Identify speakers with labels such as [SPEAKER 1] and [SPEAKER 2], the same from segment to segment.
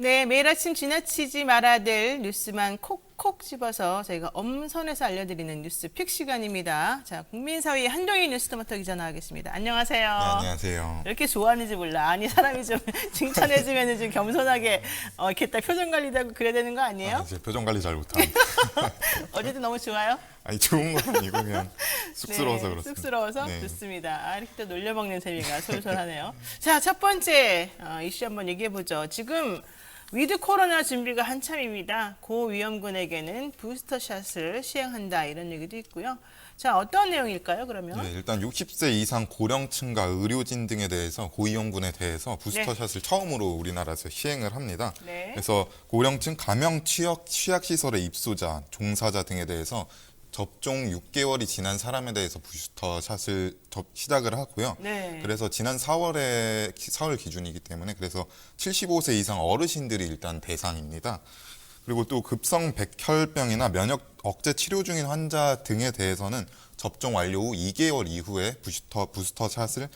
[SPEAKER 1] 네, 매일 아침 지나치지 말아야 될 뉴스만 콕콕 집어서 저희가 엄선해서 알려드리는 뉴스 픽 시간입니다. 자, 국민사회 한동희 뉴스토마토 기자 나와겠습니다. 안녕하세요.
[SPEAKER 2] 네, 안녕하세요.
[SPEAKER 1] 이렇게 좋아하는지 몰라. 아니 사람이 좀 칭찬해주면 좀 겸손하게 어, 이렇게 딱 표정 관리도 하고 그래야 되는 거 아니에요?
[SPEAKER 2] 아, 제 표정 관리 잘 못합니다.
[SPEAKER 1] 어제도 너무 좋아요.
[SPEAKER 2] 아니 좋은 건 아니고 그냥 쑥스러워서
[SPEAKER 1] 네,
[SPEAKER 2] 그렇습니다.
[SPEAKER 1] 쑥스러워서
[SPEAKER 2] 네.
[SPEAKER 1] 좋습니다. 아, 이렇게 또 놀려먹는 재미가 솔솔하네요. 자, 첫 번째 어, 이슈 한번 얘기해 보죠. 지금 위드 코로나 준비가 한참입니다. 고위험군에게는 부스터샷을 시행한다 이런 얘기도 있고요. 자, 어떤 내용일까요? 그러면
[SPEAKER 2] 네, 일단 60세 이상 고령층과 의료진 등에 대해서 고위험군에 대해서 부스터샷을 처음으로 우리나라에서 시행을 합니다.
[SPEAKER 1] 네.
[SPEAKER 2] 그래서 고령층 감염 취약 취약 시설의 입소자, 종사자 등에 대해서 접종 6개월이 지난 사람에 대해서 부스터 샷을 접- 시작을 하고요.
[SPEAKER 1] 네.
[SPEAKER 2] 그래서 지난 4월에 4월 기준이기 때문에 그래서 75세 이상 어르신들이 일단 대상입니다. 그리고 또 급성 백혈병이나 면역 억제 치료 중인 환자 등에 대해서는 접종 완료 후 2개월 이후에 부스터 부스터 샷을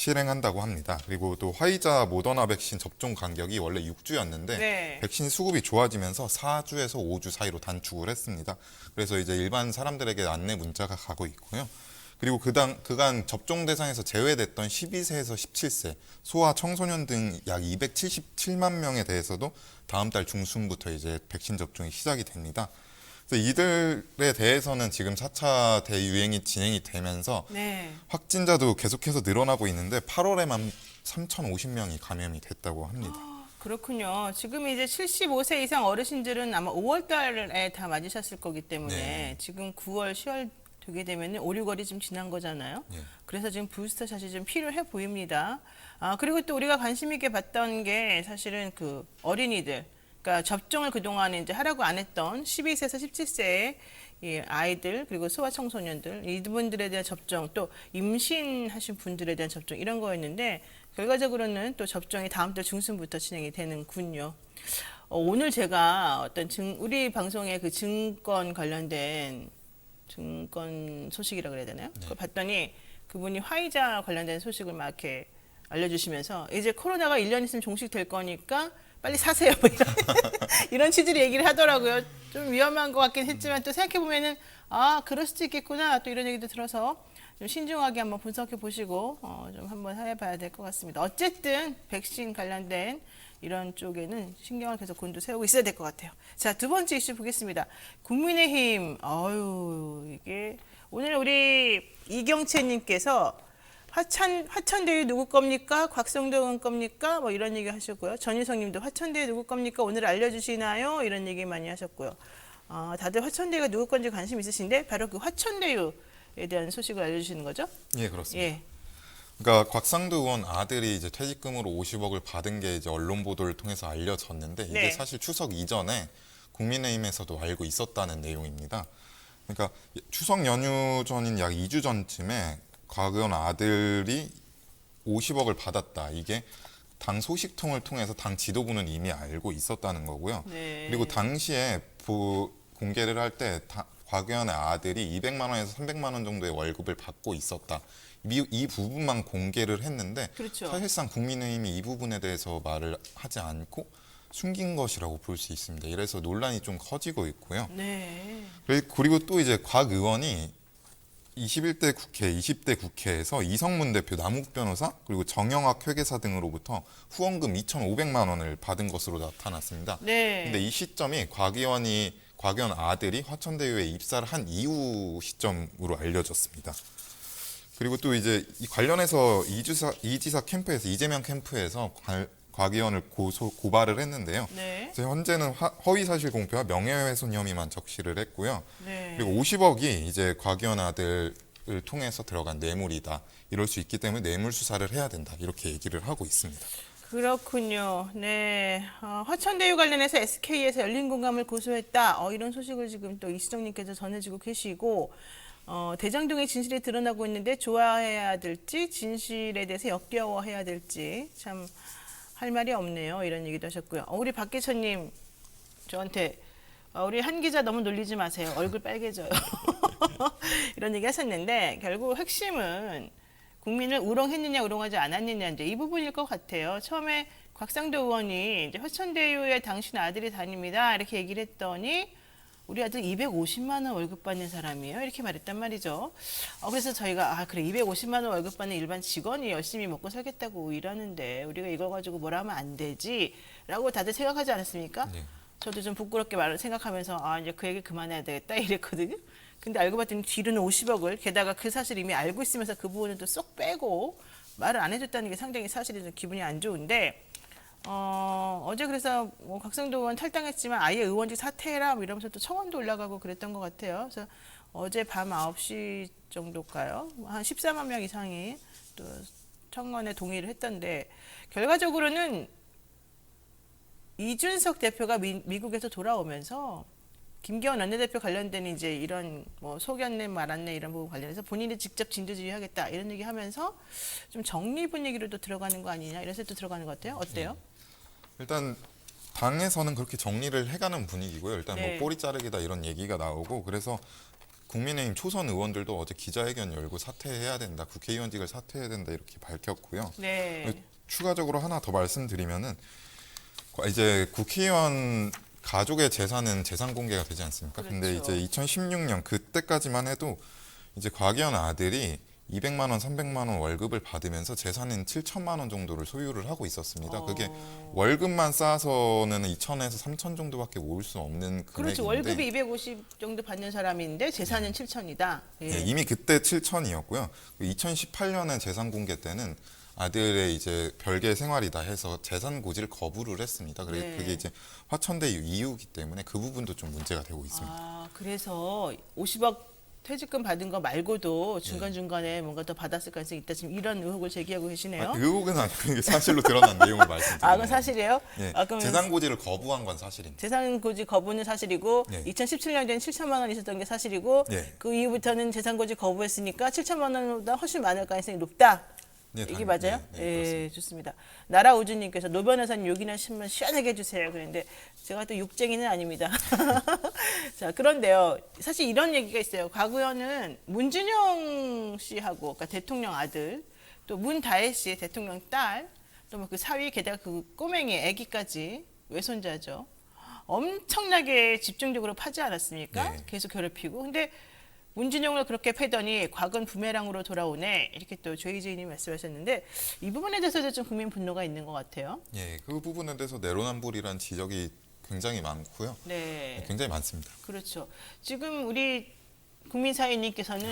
[SPEAKER 2] 실행한다고 합니다. 그리고 또 화이자 모더나 백신 접종 간격이 원래 6주였는데
[SPEAKER 1] 네.
[SPEAKER 2] 백신 수급이 좋아지면서 4주에서 5주 사이로 단축을 했습니다. 그래서 이제 일반 사람들에게 안내 문자가 가고 있고요. 그리고 그당 그간 접종 대상에서 제외됐던 12세에서 17세 소아 청소년 등 약 277만 명에 대해서도 다음 달 중순부터 이제 백신 접종이 시작이 됩니다. 그래서 이들에 대해서는 지금 4차 대유행이 진행이 되면서
[SPEAKER 1] 네.
[SPEAKER 2] 확진자도 계속해서 늘어나고 있는데 8월에만 3,050명이 감염이 됐다고 합니다.
[SPEAKER 1] 그렇군요. 지금 이제 75세 이상 어르신들은 아마 5월 달에 다 맞으셨을 거기 때문에
[SPEAKER 2] 네.
[SPEAKER 1] 지금 9월, 10월 되게 되면 5, 6월이 좀 지난 거잖아요.
[SPEAKER 2] 예.
[SPEAKER 1] 그래서 지금 부스터샷이 좀 필요해 보입니다. 아, 그리고 또 우리가 관심 있게 봤던 게 사실은 그 어린이들, 그러니까 접종을 그동안 이제 하라고 안 했던 12세에서 17세의 이 아이들 그리고 소아 청소년들 이분들에 대한 접종 또 임신하신 분들에 대한 접종 이런 거였는데 결과적으로는 또 접종이 다음 달 중순부터 진행이 되는군요. 어, 오늘 제가 어떤 증, 우리 방송의 그 증권 관련된 증권 소식이라 그래야 되나요? 그걸 봤더니 그분이 화이자 관련된 소식을 막 이렇게 알려주시면서 이제 코로나가 1년 있으면 종식될 거니까 빨리 사세요. 뭐 이런, 이런 취지로 얘기를 하더라고요. 좀 위험한 것 같긴 했지만 또 생각해 보면은 아 그럴 수도 있겠구나 또 이런 얘기도 들어서 좀 신중하게 한번 분석해 보시고 어, 좀 한번 해봐야 될 것 같습니다. 어쨌든 백신 관련된 이런 쪽에는 신경을 계속 곤두 세우고 있어야 될 것 같아요. 자, 두 번째 이슈 보겠습니다. 국민의힘, 어유 이게 오늘 우리 이경채님께서 화천 화천대유 누구 겁니까? 곽성동 겁니까? 뭐 이런 얘기 하셨고요. 전희성님도 화천대유 누구 겁니까? 오늘 알려주시나요? 이런 얘기 많이 하셨고요. 어, 다들 화천대유가 누구 건지 관심 있으신데 바로 그 화천대유에 대한 소식을 알려주시는 거죠?
[SPEAKER 2] 예, 그렇습니다.
[SPEAKER 1] 예.
[SPEAKER 2] 그러니까 곽상도 의원 아들이 이제 퇴직금으로 50억을 받은 게 이제 언론 보도를 통해서 알려졌는데 이게
[SPEAKER 1] 네.
[SPEAKER 2] 사실 추석 이전에 국민의힘에서도 알고 있었다는 내용입니다. 그러니까 추석 연휴 전인 약 2주 전쯤에 곽 의원 아들이 50억을 받았다. 이게 당 소식통을 통해서 당 지도부는 이미 알고 있었다는 거고요.
[SPEAKER 1] 네.
[SPEAKER 2] 그리고 당시에 부- 공개를 할때 곽 의원의 아들이 200만 원에서 300만 원 정도의 월급을 받고 있었다. 이, 이 부분만 공개를 했는데
[SPEAKER 1] 그렇죠.
[SPEAKER 2] 사실상 국민의힘이 이 부분에 대해서 말을 하지 않고 숨긴 것이라고 볼 수 있습니다. 이래서 논란이 좀 커지고 있고요.
[SPEAKER 1] 네.
[SPEAKER 2] 그리- 그리고 또 이제 곽 의원이 21대 국회, 20대 국회에서 이성문 대표, 남욱 변호사, 그리고 정영학 회계사 등으로부터 후원금 2,500만 원을 받은 것으로 나타났습니다.
[SPEAKER 1] 네.
[SPEAKER 2] 근데 이 시점이 곽 의원이 곽 의원 아들이 화천대유에 입사를 한 이후 시점으로 알려졌습니다. 그리고 또 이제 이 관련해서 이주사 이지사 캠프에서 이재명 캠프에서 곽- 곽 의원을 고소 고발을 했는데요.
[SPEAKER 1] 네.
[SPEAKER 2] 그래서 현재는 화- 허위사실 공표와 명예훼손 혐의만 적시를 했고요.
[SPEAKER 1] 네.
[SPEAKER 2] 그리고 50억이 이제 곽 의원 아들 을 통해서 들어간 뇌물이다. 이럴 수 있기 때문에 뇌물 수사를 해야 된다. 이렇게 얘기를 하고 있습니다.
[SPEAKER 1] 그렇군요. 네. 어, 화천대유 관련해서 SK에서 열린 공감을 고소했다. 어, 이런 소식을 지금 또 이수정님께서 전해주고 계시고, 어, 대장동의 진실이 드러나고 있는데 좋아해야 될지, 진실에 대해서 역겨워해야 될지, 참, 할 말이 없네요. 이런 얘기도 하셨고요. 어, 우리 박기천님, 저한테, 어, 우리 한 기자 너무 놀리지 마세요. 얼굴 빨개져요. 이런 얘기 하셨는데, 결국 핵심은 국민을 우롱했느냐 우롱하지 않았느냐 이제 이 부분일 것 같아요. 처음에 곽상도 의원이 이제 화천대유에 당신 아들이 다닙니다. 이렇게 얘기를 했더니 우리 아들 250만 원 월급 받는 사람이에요. 이렇게 말했단 말이죠. 어, 그래서 저희가 아 그래 250만 원 월급 받는 일반 직원이 열심히 먹고 살겠다고 일하는데 우리가 이걸 가지고 뭐라 하면 안 되지라고 다들 생각하지 않았습니까?
[SPEAKER 2] 네.
[SPEAKER 1] 저도 좀 부끄럽게 말을 생각하면서 아 이제 그 얘기 그만해야 되겠다 이랬거든요. 근데 알고 봤더니 뒤로는 50억을 게다가 그 사실 이미 알고 있으면서 그 부분은 또 쏙 빼고 말을 안 해줬다는 게 상당히 사실이 좀 기분이 안 좋은데 어, 어제 그래서 뭐 각성도 의원 탈당했지만 아예 의원직 사퇴해라 뭐 이러면서 또 청원도 올라가고 그랬던 것 같아요. 그래서 어제 밤 9시 정도일까요? 한 14만 명 이상이 또 청원에 동의를 했던데 결과적으로는 이준석 대표가 미, 미국에서 돌아오면서 김기현 원내대표 관련된 이제 이런 뭐 속였네 말았네 이런 부분 관련해서 본인이 직접 진두 지휘하겠다 이런 얘기 하면서 좀 정리 분위기로도 들어가는 거 아니냐 이런 생각도 들어가는 것 같아요. 어때요?
[SPEAKER 2] 일단 당에서는 그렇게 정리를 해가는 분위기고요. 일단
[SPEAKER 1] 네.
[SPEAKER 2] 뭐 꼬리 자르기다 이런 얘기가 나오고 그래서 국민의힘 초선 의원들도 어제 기자회견 열고 사퇴해야 된다, 국회의원직을 사퇴해야 된다 이렇게 밝혔고요.
[SPEAKER 1] 네.
[SPEAKER 2] 추가적으로 하나 더 말씀드리면은 이제 국회의원 가족의 재산은 재산 공개가 되지 않습니까? 근데
[SPEAKER 1] 그렇죠.
[SPEAKER 2] 이제 2016년 그때까지만 해도 이제 곽의원 아들이 200만 원, 300만 원 월급을 받으면서 재산은 7천만 원 정도를 소유를 하고 있었습니다. 그게
[SPEAKER 1] 어.
[SPEAKER 2] 월급만 쌓아서는 2천에서 3천 정도밖에 모을 수 없는 금액인데
[SPEAKER 1] 그렇죠. 월급이 250 정도 받는 사람인데 재산은 7천이다. 예.
[SPEAKER 2] 예, 이미 그때 7천이었고요. 2018년에 재산 공개 때는 아들의 이제 별개 생활이다 해서 재산 고지를 거부를 했습니다. 그래
[SPEAKER 1] 네.
[SPEAKER 2] 그게 이제 화천대 이유이기 때문에 그 부분도 좀 문제가 되고 있습니다.
[SPEAKER 1] 아, 그래서 50억 퇴직금 받은 거 말고도 중간중간에 뭔가 더 받았을 가능성이 있다. 지금 이런 의혹을 제기하고 계시네요.
[SPEAKER 2] 아, 의혹은 아니고 이게 사실로 드러난 내용을 말씀드립니다.
[SPEAKER 1] 아, 그건 사실이에요?
[SPEAKER 2] 예,
[SPEAKER 1] 아, 그러면
[SPEAKER 2] 재산 고지를 거부한 건 사실입니다.
[SPEAKER 1] 재산 고지 거부는 사실이고
[SPEAKER 2] 네.
[SPEAKER 1] 2017년에는 7천만 원 있었던 게 사실이고
[SPEAKER 2] 네.
[SPEAKER 1] 그 이후부터는 재산 고지 거부했으니까 7천만 원보다 훨씬 많을 가능성이 높다.
[SPEAKER 2] 네,
[SPEAKER 1] 이게
[SPEAKER 2] 당-
[SPEAKER 1] 맞아요?
[SPEAKER 2] 네, 네,
[SPEAKER 1] 예. 좋습니다. 나라 우주님께서 노 변호사님 욕이나 신문 시원하게 해주세요. 그런데 제가 또 욕쟁이는 아닙니다. 자, 그런데요. 사실 이런 얘기가 있어요. 과거에는 문준영 씨하고, 그러니까 대통령 아들, 또 문다혜 씨 대통령 딸, 또뭐그 사위 게다가 그 꼬맹이 아기까지 외손자죠. 엄청나게 집중적으로 파지 않았습니까?
[SPEAKER 2] 네.
[SPEAKER 1] 계속 괴롭히고. 근데 문진영을 그렇게 패더니 과거는 부메랑으로 돌아오네 이렇게 또 조이지인이 말씀하셨는데 이 부분에 대해서도 좀 국민 분노가 있는 것 같아요.
[SPEAKER 2] 예, 그 부분에 대해서 내로남불이란 지적이 굉장히 많고요.
[SPEAKER 1] 네,
[SPEAKER 2] 굉장히 많습니다.
[SPEAKER 1] 그렇죠. 지금 우리 국민 사회님께서는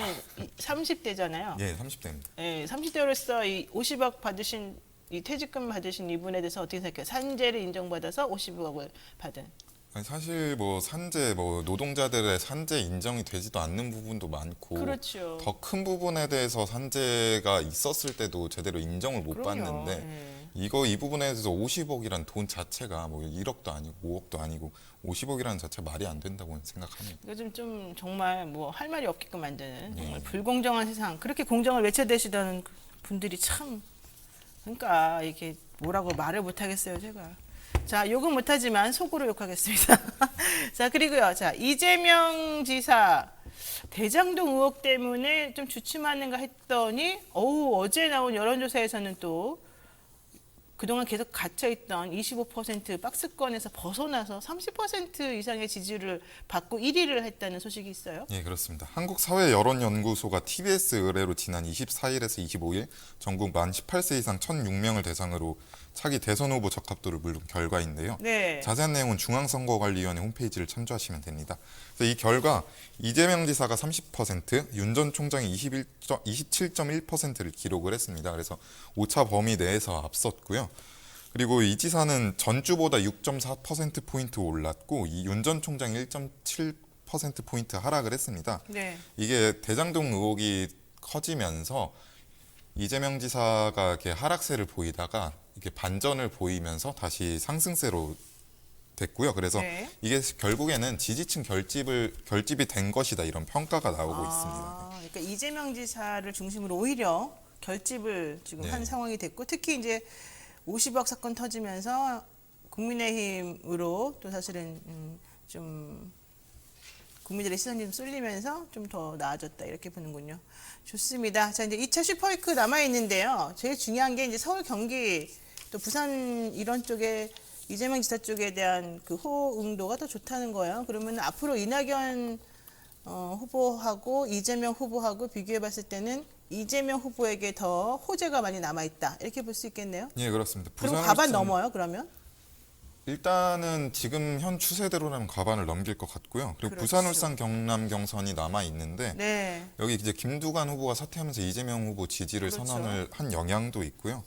[SPEAKER 1] 30대잖아요.
[SPEAKER 2] 예, 30대입니다.
[SPEAKER 1] 예, 30대로서 이 50억 받으신 이 퇴직금 받으신 이분에 대해서 어떻게 생각해요? 산재를 인정받아서 50억을 받은.
[SPEAKER 2] 아니, 사실 뭐 산재 뭐 노동자들의 산재 인정이 되지도 않는 부분도 많고
[SPEAKER 1] 그렇죠.
[SPEAKER 2] 더 큰 부분에 대해서 산재가 있었을 때도 제대로 인정을 못
[SPEAKER 1] 그럼요.
[SPEAKER 2] 받는데
[SPEAKER 1] 예.
[SPEAKER 2] 이거 이 부분에 대해서 50억이란 돈 자체가 뭐 1억도 아니고 5억도 아니고 50억이라는 자체 말이 안 된다고 생각합니다.
[SPEAKER 1] 요즘 좀 정말 뭐 할 말이 없게끔 만드는
[SPEAKER 2] 네.
[SPEAKER 1] 정말 불공정한 세상 그렇게 공정을 외쳐대시던 분들이 참 그러니까 이게 뭐라고 말을 못 하겠어요 제가 자 욕은 못하지만 속으로 욕하겠습니다 자 그리고요 자 이재명 지사 대장동 의혹 때문에 좀 주춤하는가 했더니 어우 어제 나온 여론조사에서는 또 그동안 계속 갇혀있던 25% 박스권에서 벗어나서 30% 이상의 지지를 받고 1위를 했다는 소식이 있어요.
[SPEAKER 2] 예, 그렇습니다. 한국사회여론연구소가 TBS 의뢰로 지난 24일에서 25일 전국 만 18세 이상 1,006명을 대상으로 차기 대선 후보 적합도를 물은 결과인데요.
[SPEAKER 1] 네.
[SPEAKER 2] 자세한 내용은 중앙선거관리위원회 홈페이지를 참조하시면 됩니다. 그래서 이 결과 이재명 지사가 30%, 윤 전 총장이 21, 27.1%를 기록을 했습니다. 그래서 오차 범위 내에서 앞섰고요. 그리고 이 지사는 전주보다 6.4% 포인트 올랐고 이 윤 전 총장이 1.7% 포인트 하락을 했습니다.
[SPEAKER 1] 네.
[SPEAKER 2] 이게 대장동 의혹이 커지면서 이재명 지사가 이렇게 하락세를 보이다가 이렇게 반전을 보이면서 다시 상승세로 됐고요. 그래서
[SPEAKER 1] 네.
[SPEAKER 2] 이게 결국에는 지지층 결집을 결집이 된 것이다 이런 평가가 나오고 있습니다.
[SPEAKER 1] 아, 그러니까 이재명 지사를 중심으로 오히려 결집을 지금
[SPEAKER 2] 네.
[SPEAKER 1] 한 상황이 됐고 특히 이제 50억 사건 터지면서 국민의힘으로 또 사실은 음, 좀 국민들의 시선이 좀 쏠리면서 좀 더 나아졌다 이렇게 보는군요. 좋습니다. 자 이제 2차 슈퍼위크 남아 있는데요. 제일 중요한 게 이제 서울 경기 또 부산 이런 쪽에 이재명 지사 쪽에 대한 그 호응도가 더 좋다는 거예요. 그러면 앞으로 이낙연 어, 후보하고 이재명 후보하고 비교해 봤을 때는 이재명 후보에게 더 호재가 많이 남아 있다. 이렇게 볼 수 있겠네요.
[SPEAKER 2] 예, 그렇습니다.
[SPEAKER 1] 그럼 과반
[SPEAKER 2] 좀-
[SPEAKER 1] 넘어요, 그러면?
[SPEAKER 2] 일단은 지금 현 추세대로라면 과반을 넘길 것 같고요. 그리고
[SPEAKER 1] 그렇죠.
[SPEAKER 2] 부산, 울산, 경남 경선이 남아 있는데
[SPEAKER 1] 네.
[SPEAKER 2] 여기 이제 김두관 후보가 사퇴하면서 이재명 후보 지지를
[SPEAKER 1] 그렇죠.
[SPEAKER 2] 선언을 한 영향도 있고요.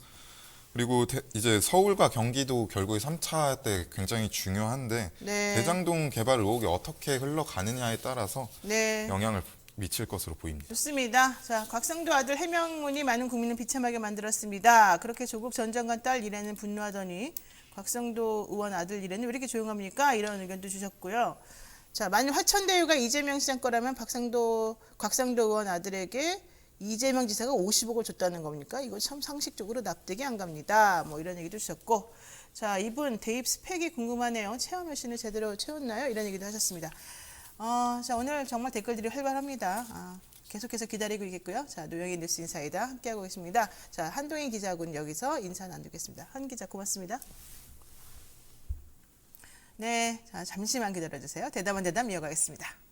[SPEAKER 2] 그리고 대- 이제 서울과 경기도 결국에 3차 때 굉장히 중요한데
[SPEAKER 1] 네.
[SPEAKER 2] 대장동 개발 의혹이 어떻게 흘러가느냐에 따라서
[SPEAKER 1] 네.
[SPEAKER 2] 영향을 미칠 것으로 보입니다.
[SPEAKER 1] 좋습니다. 자, 곽상도 아들 해명문이 많은 국민을 비참하게 만들었습니다. 그렇게 조국 전 장관 딸 일에는 분노하더니 곽상도 의원 아들 일에는 왜 이렇게 조용합니까? 이런 의견도 주셨고요. 자, 만약 화천대유가 이재명 시장 거라면 박상도 곽상도 의원 아들에게 이재명 지사가 50억을 줬다는 겁니까? 이거 참 상식적으로 납득이 안 갑니다. 뭐 이런 얘기도 주셨고. 자, 이분 대입 스펙이 궁금하네요. 체험 열심히 제대로 채웠나요? 이런 얘기도 하셨습니다. 어, 자, 오늘 정말 댓글들이 활발합니다. 아, 계속해서 기다리고 있겠고요. 자, 노영희 뉴스 인사이다 함께하고 계십니다. 자, 한동인 기자군 여기서 인사 나누겠습니다. 한 기자 고맙습니다. 네, 자, 잠시만 기다려주세요. 대담한 대담 이어가겠습니다.